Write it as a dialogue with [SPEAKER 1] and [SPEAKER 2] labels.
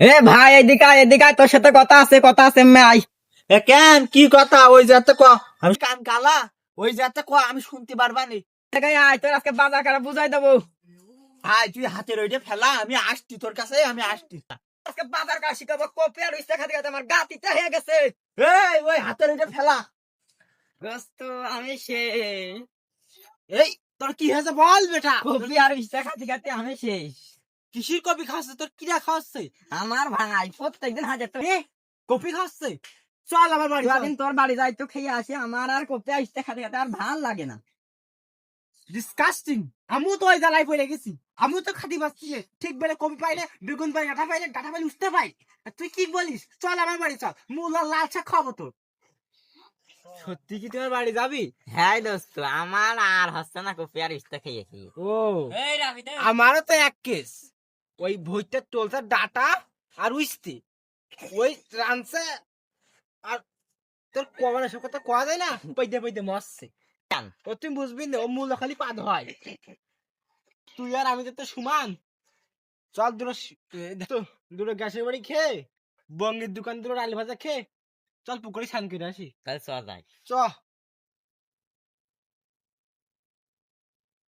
[SPEAKER 1] এ ভাই এদিকে এদিকে তোর সাথে কথা আছে কথা আছে আই
[SPEAKER 2] এ কেন? কি কথা? ওই যাতে ক আমি কান কালা? ওই যাতে ক আমি শুনতে পারবানি
[SPEAKER 1] আয় তোর আজকে বাজার কাটা বুঝাই দেবো।
[SPEAKER 2] ভাই তুই হাতের ওইটা ফেলা আমি আসছি তোর কাছে আমি আসছি।
[SPEAKER 1] আজকে বাজার কাটা শিখাবো কপি আর ইস্তা খাতে খাতে আমার গাতিটা হয়ে গেছে।
[SPEAKER 2] এই ওই হাতের ওইটা ফেলা।
[SPEAKER 1] দোস্ত আমি শেষ।
[SPEAKER 2] এই তোর কি হয়েছে বল বেটা?
[SPEAKER 1] কপি আর ইস্তা খাতে খাতে আমি শেষ।
[SPEAKER 2] কিসির কপি খাচ্ছে তোর কিরা খাওয়াচ্ছে?
[SPEAKER 1] আমার ভাই প্রত্যেকদিন হাজার তো
[SPEAKER 2] কপি খাচ্ছে চল আমার বাড়ি চল।
[SPEAKER 1] দিন তোর বাড়ি যাই তো খেয়ে আসি আমার আর কপি আর ইস্তা খাতে খাতে আর ভালো লাগে না।
[SPEAKER 2] ডিসকাস্টিং আমিও তো ওই জ্বালায় পড়ে গেছি। আমিও তো খাতি পাচ্ছি ঠিক বেলে কপি পাইলে বেগুন পাই ডাটা পাইলে ডাটা পাইলে উঠতে পাই। তুই কি বলিস? চল আমার বাড়ি চল। মূল লাল চা খাব তো সত্যি কি তোমার বাড়ি যাবি?
[SPEAKER 1] হ্যাঁ দোস্ত আমার আর হচ্ছে না কপি আর ইস্তা খেয়ে খেয়ে
[SPEAKER 2] ও। আমারও তো এক কেস। ওই ভইটা টলছে ডাটা আর উইস্তি। ওই রানছে আর তোর কমানো সব কথা কোয়া যায় না? পৈদে পৈদে মরছে। ও তুই বুঝবি না ও মূল খালি পাদ হয়। তুই আর আমি তো সমান। চল দুটো দুটো গ্যাসের বাড়ি খেয়ে বঙ্গের দোকান দুটো আলু ভাজা খেয়ে চল পুকুরে স্নান করে আসি।
[SPEAKER 1] তাহলে চল যাই।
[SPEAKER 2] চ।